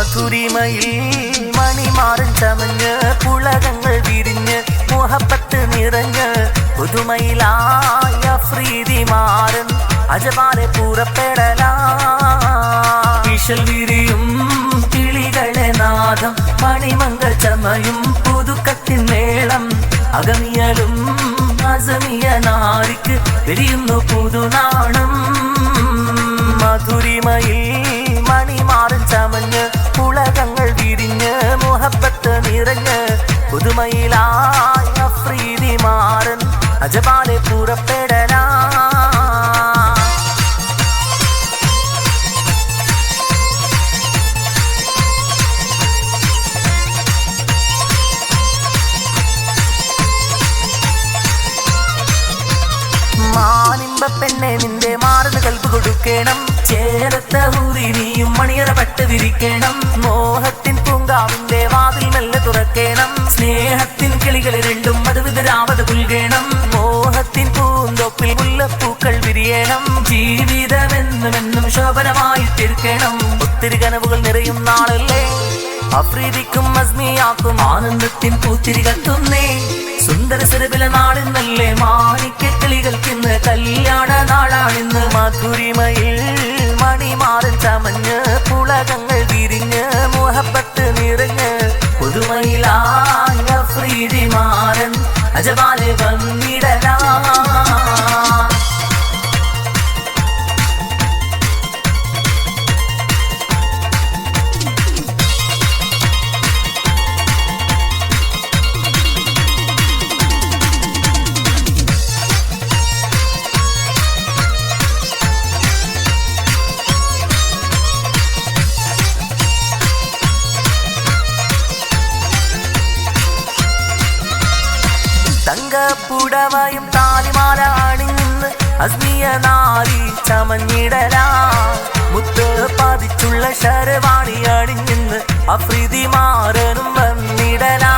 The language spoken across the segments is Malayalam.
മധുരിമയിൽ മണിമാറൻ ചമഞ്ഞ് പുളകങ്ങൾ വിരിഞ്ഞ് മുഹപ്പത്ത് നിറഞ്ഞ് പുതുമയിലായ ഫ്രീതി മാറൻ അജപാലെ പൂറപ്പെടലാ. വിഷൽ വിരിയും കിളികളെ നാദം മണിമങ്കൾ ചമയും പുതുക്കത്തിൻ മേളം. അകമിയലും അസമിയ നാരിക്ക് വിരിയുന്നു പുതുനാണം. മധുരിമയിൽ പുതുമയിലായ ഫ്രീതി മാറൻ അജപാലെ പുറപ്പെടലാ പെണ്ണെ നിന്റെ മാറുന്ന കൽപ്പ് കൊടുക്കണം. ചേരത്ത നീയും മണിയറ പട്ട് മോഹത്തിൻ പൂങ്കാവിന്റെ വാതിൽ മെല്ലെ തുറക്കണം സ്നേഹത്തിൻ കിളികൾ രണ്ടും മധുവിതരാവത് പുൽകണം മോഹത്തിൻ പൂന്തോപ്പിൽ മുല്ലപ്പൂക്കൾ വിരിയണം. ജീവിതമെന്നും എന്നും ശോഭനമായി തീർക്കണം. ഒത്തിരി കനവുകൾ നിറയും നാളല്ലേ? അപ്രീതിക്കും അസ്മിയാക്കും ആനന്ദത്തിൻ പൂത്തിരി കത്തുന്നേ. സുന്ദര സുരബില നാളിന്നല്ലേ? മാണിക്യ കിളികൾക്കിന്ന് കല്യാണ നാളാണിന്ന്. മധുരിമയിൽ മണിമാറൻ ചമഞ്ഞ് പുളകങ്ങൾ വിരിഞ്ഞ് മുഹബത്ത് നിറഞ്ഞ് പുതുമയിലായ ഫ്രീതി മാറൻ അജപാലെ വന്നിടലാ. അസ്മിയ നാരി ചമഞ്ഞിടലാ. മുത്ത് പതിച്ചുള്ള ശരവാണി അണിഞ്ഞിന്ന് അഫ്രീതി മാറനും വന്നിടലാ.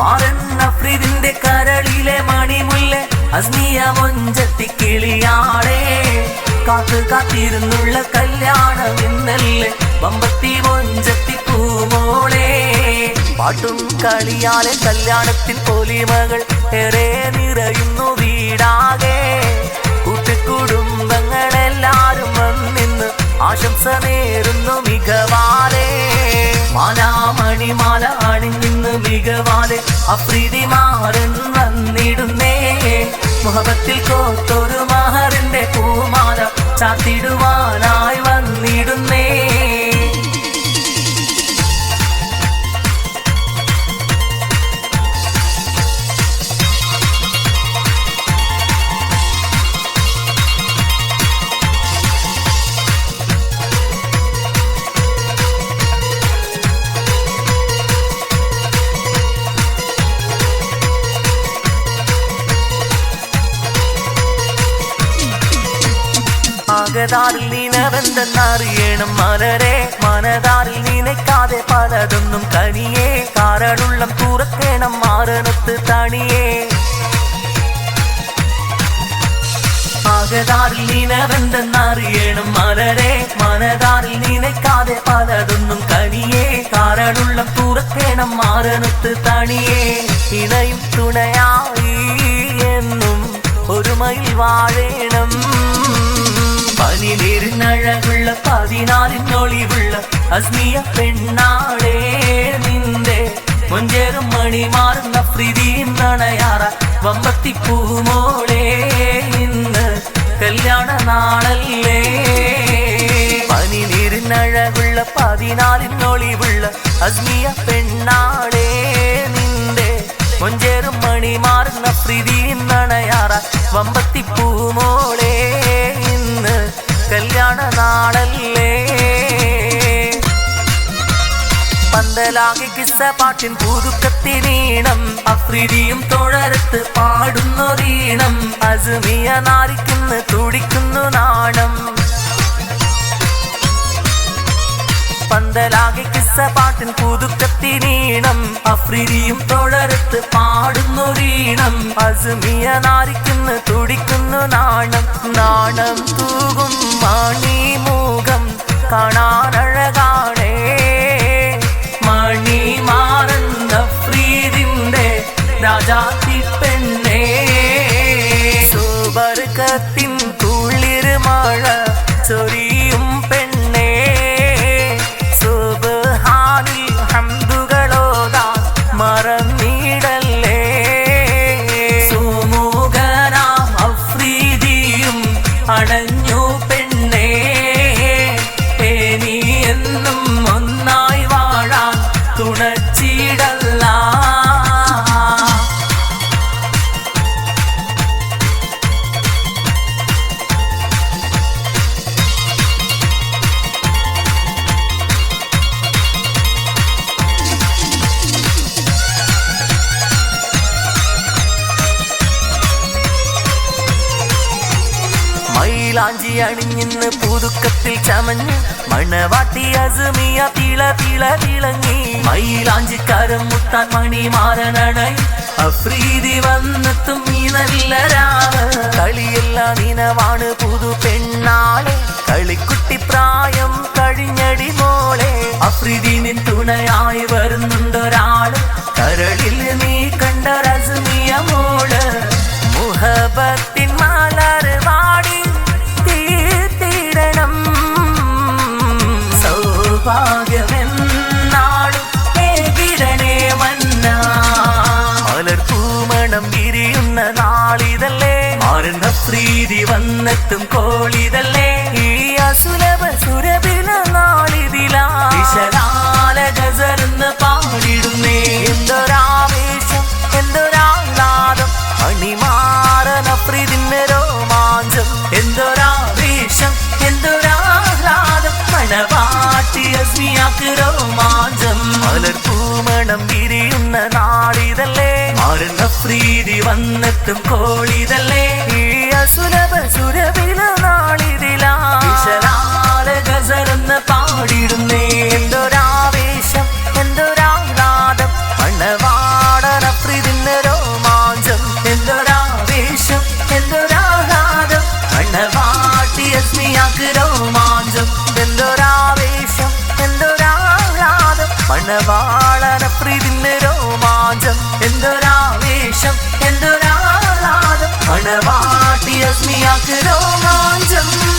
മാറൻ അഫ്രീദിന്റെ കരളിലെ മണിമുല്ല അസ്മിയ മൊഞ്ചത്തി കിളിയാടേ കാത്തു കാത്തിരുന്നുള്ള കല്യാണം ഇന്നല്ലേ വമ്പത്തി മൊഞ്ചത്തി പൂമോളേ. പാട്ടും കളിയാലെ കല്യാണത്തിൻ പോലിമകൾ ഏറെ നിറയുന്നു മാല അണിഞ്ഞിന്ന് മികവാലെ അപ്രീതി മാറൻ വന്നിടുന്നേ. മുഖത്തിൽ കോത്തൊരു മഹറിന്റെ പൂമാല ചാത്തിടുവാനായി വന്നിടുന്നേ. ആകതാറിൽ നീനവെന്തെന്നറിയണം മലരെ മനതാറിൽ നിനക്കാതെ പലതൊന്നും കനിയേ. കാരളുള്ളം തുറക്കണം മാറണത്ത് തണിയേ. ആകതാറിൽ നീനവെന്തെന്നറിയണം മലരെ മനതാറിൽ നിനക്കാതെ പലതൊന്നും കനിയേ. കാരളുള്ളം തുറക്കണം മാറണത്ത് തണിയേ. ഇണയും തുണയായി എന്നും ഒരുമയിൽ വാഴേണം. പനിനീരിനഴകുള്ള പതിനാലിനൊളിവുള്ള അസ്മിയ പെണ്ണാളേ നിന്റെ മുഞ്ചേറും മണി മാറുന്ന പ്രീതിയും നണയാറ കല്യാണ നാളല്ലേ? അസ്മിയ പെണ്ണാളേ നിന്റെ മണി മാറുന്ന പ്രീതിയും പന്തലാകെ കിസ്സ പാട്ടിൻ പുതുക്കത്തിനീണം. അഫ്രീതിയും തൊഴരത്ത് പാടുന്നൊരീണം അസുമിയ നാരിക്കുന്ന് തുടിക്കുന്നു നാണം. പന്തലാകെ കിസ്സ പാട്ടിൻ പുതുക്കത്തിനീണം. അഫ്രീതിയും തൊഴരത്ത് പാടുന്നൊരീണം അസുമിയ നാരിക്കുന്ന് തുടിക്കുന്നു നാണം. നാണം തൂകും മാണി മൂകം കാണാനഴകാണേ. மாடி അണിഞ്ഞിന്ന് പുതുക്കത്തിൽ ചമഞ്ഞ് മണവാട്ടി അസുമിയ തിള തിള തിളങ്ങി. മൈലാഞ്ചിക്കാരം മുത്താൻ മണിമാരനടയി അഫ്രീതി വന്നെത്തും ഈ കളിയെല്ലാം നിനവാണ് പുതു പെണ്ണാളെ. കളിക്കുട്ടി പ്രായം കഴിഞ്ഞടി മോളെ. അഫ്രീതി നിൻ തുണയായി വരുന്നുണ്ടൊരാൾ. കരളിൽ നീ കണ്ട രസമിയ മോൾ. മുഹബത്തിൻ മാലാറ് വാടി സൗഭാഗ്യമെന്നാളും ഏകിടണേ മന്ന മലർ പൂമണം വിരിയുന്ന നാളിതല്ലേ? മാറുന്ന പ്രീതി വന്നെത്തും കോളിതല്ലേ? ഈ അസുലഭ സുരഭില നാളിതിലാ മണവാട്ടി അസ്മിയാക്ക് രോമാഞ്ചം മലർ പൂമണം വിരിയുന്ന നാളിതല്ലേ? മാറുന്ന പ്രീതി വന്നെത്തും കോളിതല്ലേ? ഈ അസുലഭ സുരവില നാളിതിലാ മണവാളന പ്രീതിന്റെ രോമാഞ്ചം എന്തൊരാവേശം എന്തൊരാഹ്ലാദം. മണവാട്ടി അസ്മിയാക്ക് രോമാഞ്ചം.